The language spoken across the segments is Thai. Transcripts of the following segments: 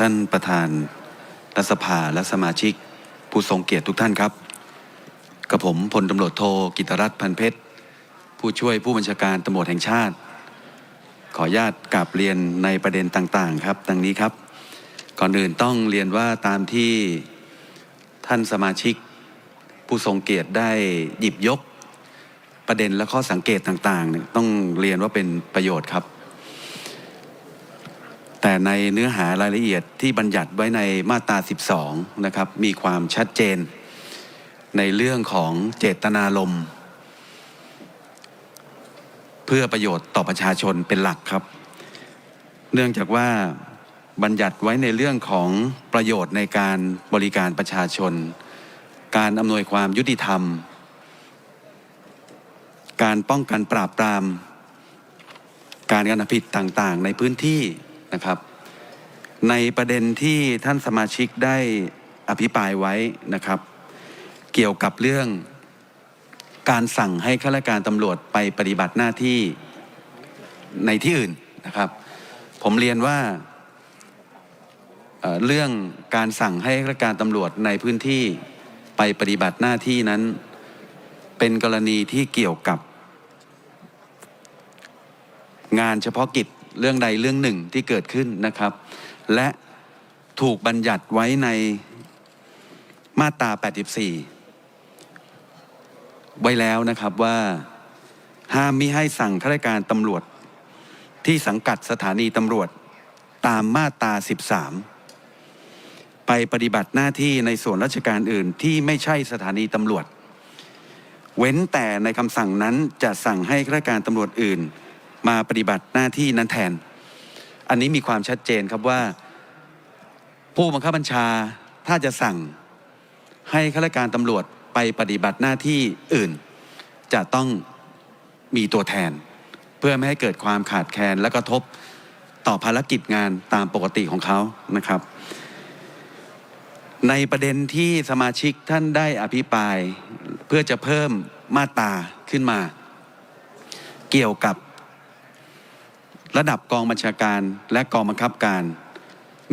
ท่านประธานรัฐสภาและสมาชิก ผู้ทรงเกียรติทุกท่านครับกับผมพลตำรวจโทกิตรัตน์พันเพชร ผู้ช่วยผู้บัญชาการตำรวจแห่งชาติ ขออนุญาตกราบเรียนในประเด็นต่างๆ ครับดังนี้ครับ ก่อนอื่นต้องเรียนว่าตามที่ท่านสมาชิก ผู้ทรงเกียรติได้หยิบยก ประเด็นและข้อสังเกตต่างๆเนี่ยต้องเรียนว่าเป็นประโยชน์ครับ แต่ในเนื้อหารายละเอียดที่บัญญัติไว้ในมาตรา 12 นะครับ มีความชัดเจน ในเรื่องของเจตนารมณ์เพื่อประโยชน์ต่อประชาชนเป็นหลักครับ เนื่องจากว่าบัญญัติไว้ในเรื่องของประโยชน์ในการบริการประชาชน การอำนวยความยุติธรรม การป้องกันปราบปราม การกระทำผิดต่างๆ ในพื้นที่ นะครับ ในประเด็นที่ท่านสมาชิกได้อภิปรายไว้นะครับ เกี่ยวกับเรื่องการสั่งให้ข้าราชการตำรวจไปปฏิบัติหน้าที่ในที่อื่นนะครับ ผมเรียนว่าเเรื่องการสั่งให้ข้าราชการตำรวจในพื้นที่ไปปฏิบัติหน้าที่นั้น เป็นกรณีที่เกี่ยวกับ งานเฉพาะกิจ เรื่องใดเรื่องหนึ่งที่เกิดขึ้นนะครับ และถูกบัญญัติไว้ในมาตรา 84 ไว้แล้วนะครับว่าห้ามมิให้สั่งข้าราชการตำรวจ ที่สังกัดสถานีตำรวจตามมาตรา 13 ไปปฏิบัติหน้าที่ในส่วนราชการอื่นที่ไม่ใช่สถานีตำรวจ เว้นแต่ในคำสั่งนั้นจะสั่งให้ข้าราชการตำรวจอื่น มาปฏิบัติหน้าที่นั้นแทน อันนี้มีความชัดเจนครับว่า ผู้บังคับบัญชาถ้าจะสั่งให้ข้าราชการตำรวจไปปฏิบัติหน้าที่อื่น จะต้องมีตัวแทน เพื่อไม่ให้เกิดความขาดแคลนและกระทบต่อภารกิจงานตามปกติของเขานะครับ ในประเด็นที่สมาชิกท่านได้อภิปราย เพื่อจะเพิ่มมาตราขึ้นมา เกี่ยวกับ ระดับกองบัญชาการและกองบังคับการ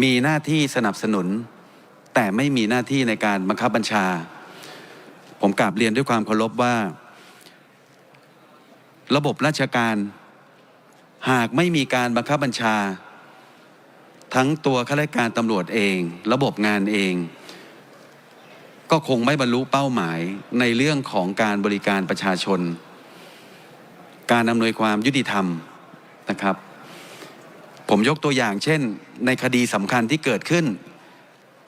มีหน้าที่สนับสนุน แต่ไม่มีหน้าที่ในการบังคับบัญชา ผมกราบเรียนด้วยความเคารพว่า ระบบราชการ หากไม่มีการบังคับบัญชา ทั้งตัวข้าราชการตำรวจเอง ระบบงานเอง ก็คงไม่บรรลุเป้าหมายในเรื่องของการบริการประชาชน การอำนวยความยุติธรรมนะครับ ผมยกตัวอย่างเช่น ในคดีสำคัญที่เกิดขึ้น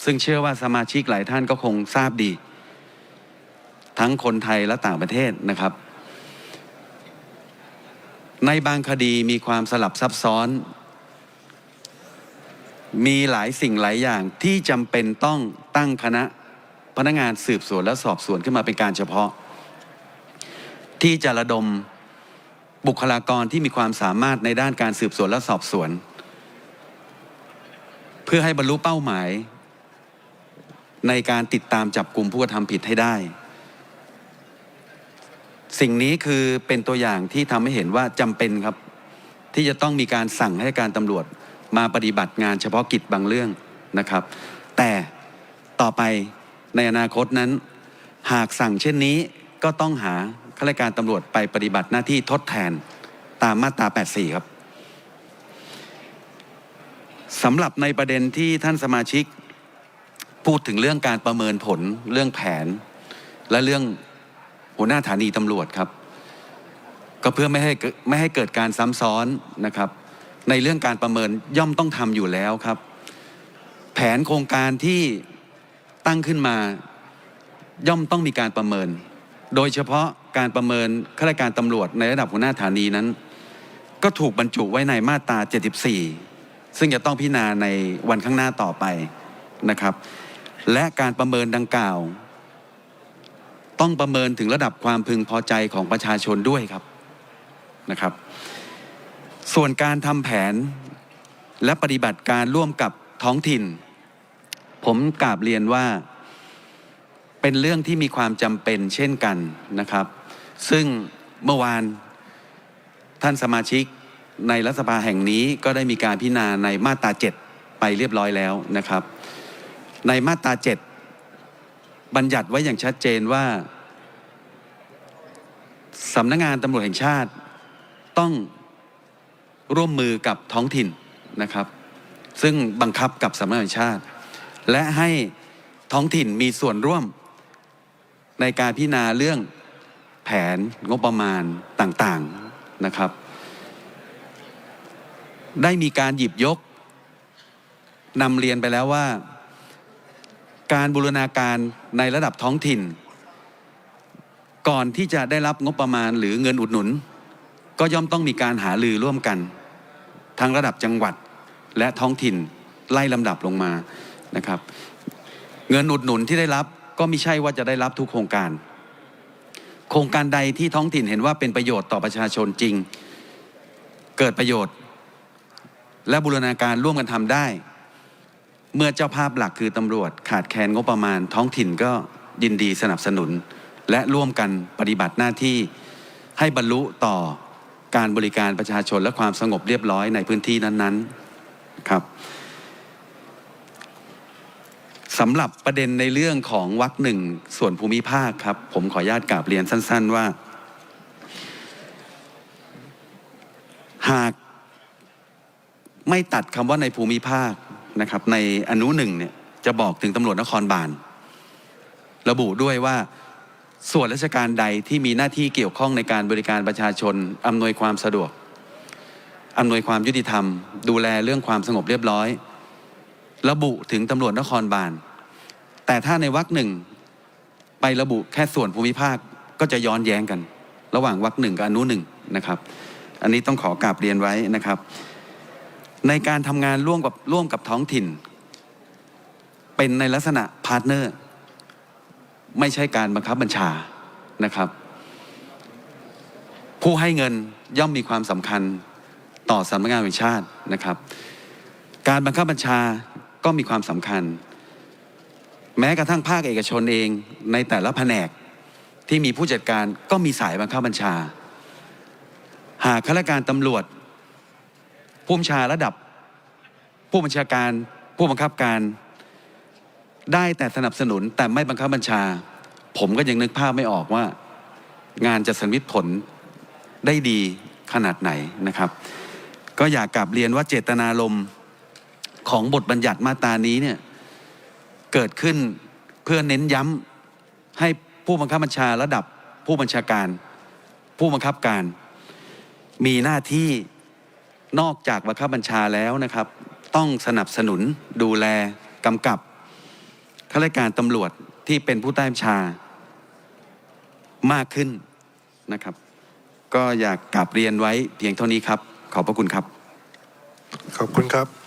ซึ่งเชื่อว่าสมาชิกหลายท่านก็คงทราบดี ทั้งคนไทยและต่างประเทศนะครับ ในบางคดีมีความสลับซับซ้อน มีหลายสิ่งหลายอย่างที่จำเป็นต้องตั้งคณะพนักงานสืบสวนและสอบสวนขึ้นมาเป็นการเฉพาะ ที่จะระดมบุคลากรที่มีความสามารถในด้านการสืบสวนและสอบสวน พื่อให้บรรลุเป้าหมาย ในการติดตามจับกลุ่มผู้กระทำผิดให้ได้ สิ่งนี้คือเป็นตัวอย่างที่ทำให้เห็นว่าจำเป็นครับ ที่จะต้องมีการสั่งให้การตำรวจมาปฏิบัติงานเฉพาะกิจบางเรื่องนะครับ แต่ต่อไปในอนาคตนั้น หากสั่งเช่นนี้ก็ต้องหาข้าราชการตำรวจไปปฏิบัติหน้าที่ทดแทนตามมาตรา 84 ครับ สำหรับในประเด็นที่ท่านสมาชิก พูดถึงเรื่องการประเมินผลเรื่องแผน และเรื่องหัวหน้าฐานีตำรวจครับ ก็เพื่อไม่ให้ไม่ให้เกิดการซ้ำซ้อนนะครับ ในเรื่องการประเมินย่อมต้องทำอยู่แล้วครับ แผนโครงการที่ตั้งขึ้นมาย่อมต้องมีการประเมิน โดยเฉพาะการประเมินข้าราชการตำรวจในระดับหัวหน้าฐานีนั้น ก็ถูกบรรจุไว้ในมาตรา 74 ซึ่งจะต้องพิจารณาในวันข้างหน้าต่อไปนะครับ และการประเมินดังกล่าว ต้องประเมินถึงระดับความพึงพอใจของประชาชนด้วยครับนะครับ ส่วนการทำแผนและปฏิบัติการร่วมกับท้องถิ่น ผมกราบเรียนว่าเป็นเรื่องที่มีความจำเป็นเช่นกันนะครับ ซึ่งเมื่อวานท่านสมาชิก ในรัฐสภาแห่งนี้ก็ได้มีการพิจารณาในมาตรา7ไปไปเรียบร้อยแล้วนะครับ ในมาตรา7บัญญัติไว้อย่างชัดเจนว่าสำนักงานตำรวจแห่งชาติต้องร่วมมือกับท้องถิ่นนะครับ ซึ่งบังคับกับสำนักงานชาติ และให้ท้องถิ่นมีส่วนร่วม ในการพิจารณาเรื่องแผนงบประมาณต่างๆนะครับ ได้มีการหยิบยกนำเรียนไปแล้วว่า การบูรณาการในระดับท้องถิ่น ก่อนที่จะได้รับงบประมาณหรือเงินอุดหนุน ก็ย่อมต้องมีการหาลือร่วมกัน ทั้งระดับจังหวัดและท้องถิ่นไล่ลำดับลงมานะครับ เงินอุดหนุนที่ได้รับก็ไม่ใช่ว่าจะได้รับทุกโครงการ โครงการใดที่ท้องถิ่นเห็นว่าเป็นประโยชน์ต่อประชาชนจริง เกิดประโยชน์ และบูรณาการร่วมกันทำได้ เมื่อเจ้าภาพหลักคือตำรวจ ขาดแคลนงบประมาณ ท้องถิ่นก็ยินดีสนับสนุน และร่วมกันปฏิบัติหน้าที่ให้บรรลุต่อการบริการประชาชนและความสงบเรียบร้อยในพื้นที่นั้นๆครับสำหรับประเด็นในเรื่องของวรรคหนึ่งส่วนภูมิภาคครับ ผมขออนุญาตกราบเรียนสั้น ๆว่า หาก ไม่ตัดคำว่าในภูมิภาคนะครับ ในอนุหนึ่งเนี่ยจะบอกถึงตำรวจนครบาล ระบุด้วยว่าส่วนราชการใดที่มีหน้าที่เกี่ยวข้องในการบริการประชาชน อำนวยความสะดวก อำนวยความยุติธรรม ดูแลเรื่องความสงบเรียบร้อย ระบุถึงตำรวจนครบาล แต่ถ้าในวรรคหนึ่ง ไประบุแค่ส่วนภูมิภาคก็จะย้อนแย้งกัน ระหว่างวรรคหนึ่งกับอนุหนึ่งนะครับ อันนี้ต้องขอกราบเรียนไว้นะครับ ในการทำงานร่วมกับร่วมกับท้องถิ่น เป็นในลักษณะพาร์ทเนอร์ ไม่ใช่การบังคับบัญชานะครับ ผู้ให้เงินย่อมมีความสำคัญต่อสำนักงานแห่งชาตินะครับ การบังคับบัญชาก็มีความสำคัญ แม้กระทั่งภาคเอกชนเองในแต่ละแผนกที่มีผู้จัดการก็มีสายบังคับบัญชา หากข้าราชการตำรวจ ผู้บัญชาระดับ ผู้บัญชาการ ผู้บังคับการ ได้แต่สนับสนุนแต่ไม่บังคับบัญชา ผมก็ยังนึกภาพไม่ออกว่า งานจะสำลิดผลได้ดีขนาดไหนนะครับ ก็อยากกลับเรียนว่าเจตนารมณ์ของบทบัญญัติมาตรานี้เนี่ยเกิดขึ้นเพื่อเน้นย้ำให้ผู้บังคับบัญชาระดับผู้บัญชาการ ผู้บังคับการ มีหน้าที่ นอกจากบังคับบัญชาแล้วนะครับ ต้องสนับสนุนดูแลกำกับข้าราชการตำรวจที่เป็นผู้ใต้บัญชามากขึ้นนะครับ ก็อยากกลับเรียนไว้เพียงเท่านี้ครับ ขอบพระคุณครับ ขอบคุณครับ